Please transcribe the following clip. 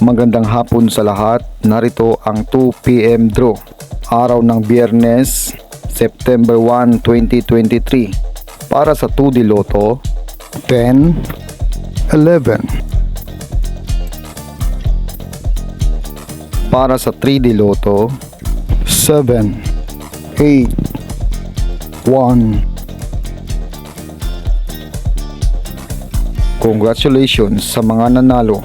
Magandang hapon sa lahat. Narito ang 2pm draw. Araw ng Biyernes, September 1, 2023. Para sa 2D Lotto, 10, 11. Para sa 3D Lotto, 7, 8, 1. Congratulations sa mga nanalo.